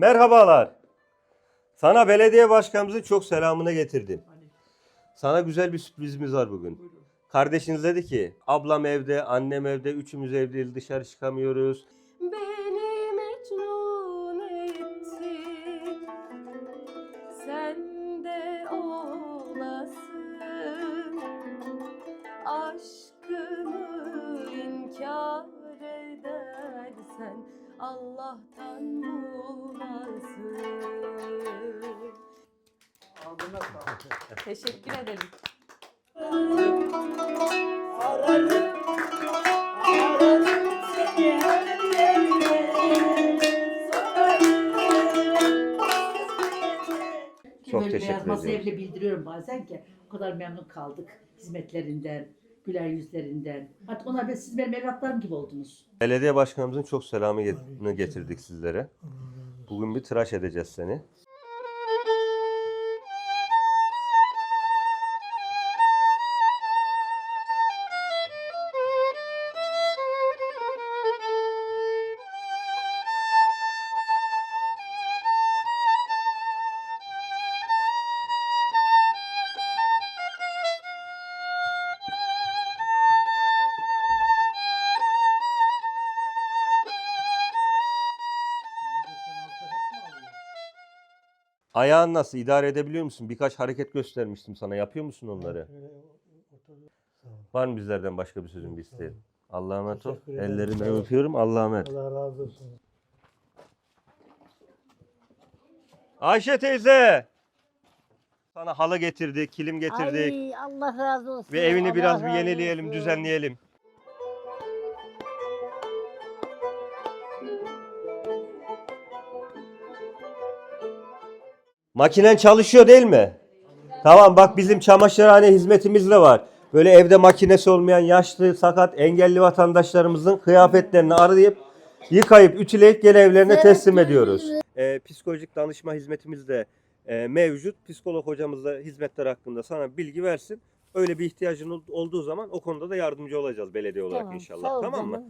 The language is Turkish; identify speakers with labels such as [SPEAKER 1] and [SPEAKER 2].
[SPEAKER 1] Merhabalar. Sana belediye başkanımızın çok selamını getirdim. Sana güzel bir sürprizimiz var bugün. Kardeşiniz dedi ki ablam evde, annem evde, üçümüz evdeyiz dışarı çıkamıyoruz.
[SPEAKER 2] Beni mecnun ettin Sen de olasın Aşkımı inkar edersen Allah'tan bulasın Teşekkür ederim.
[SPEAKER 1] Çok
[SPEAKER 3] Böyle
[SPEAKER 1] teşekkür
[SPEAKER 3] beyaz masaya
[SPEAKER 1] ediyoruz.
[SPEAKER 3] bile bildiriyorum bazen ki o kadar memnun kaldık hizmetlerinden, güler yüzlerinden. Hatta onlar be, siz benim evlatlarım gibi oldunuz.
[SPEAKER 1] Belediye başkanımızın çok selamını getirdik sizlere. Bugün bir tıraş edeceğiz seni. Ayağın nasıl? İdare edebiliyor musun? Birkaç hareket göstermiştim sana. Yapıyor musun onları? Var mı bizlerden başka bir sözün bir isteğin? Allah'a emanet ol.
[SPEAKER 4] Teşekkür ederim.
[SPEAKER 1] Ellerinden öpüyorum. Allah'a emanet.
[SPEAKER 4] Allah razı olsun.
[SPEAKER 1] Ayşe teyze. Sana halı getirdik, kilim getirdik.
[SPEAKER 5] Ay Allah razı olsun.
[SPEAKER 1] Ve evini
[SPEAKER 5] Allah
[SPEAKER 1] biraz bir
[SPEAKER 5] razı
[SPEAKER 1] yenileyelim,
[SPEAKER 5] olsun.
[SPEAKER 1] düzenleyelim. Makinen çalışıyor değil mi? Tamam bak bizim çamaşırhane hizmetimiz de var. Böyle evde makinesi olmayan yaşlı, sakat, engelli vatandaşlarımızın kıyafetlerini arayıp yıkayıp, ütüleyip gene evlerine teslim ediyoruz. Ee, psikolojik danışma hizmetimiz de e, mevcut. Psikolog hocamız da hizmetler hakkında sana bilgi versin. Öyle bir ihtiyacın ol- olduğu zaman o konuda da yardımcı olacağız belediye olarak
[SPEAKER 5] Tamam,
[SPEAKER 1] inşallah. tamam mı?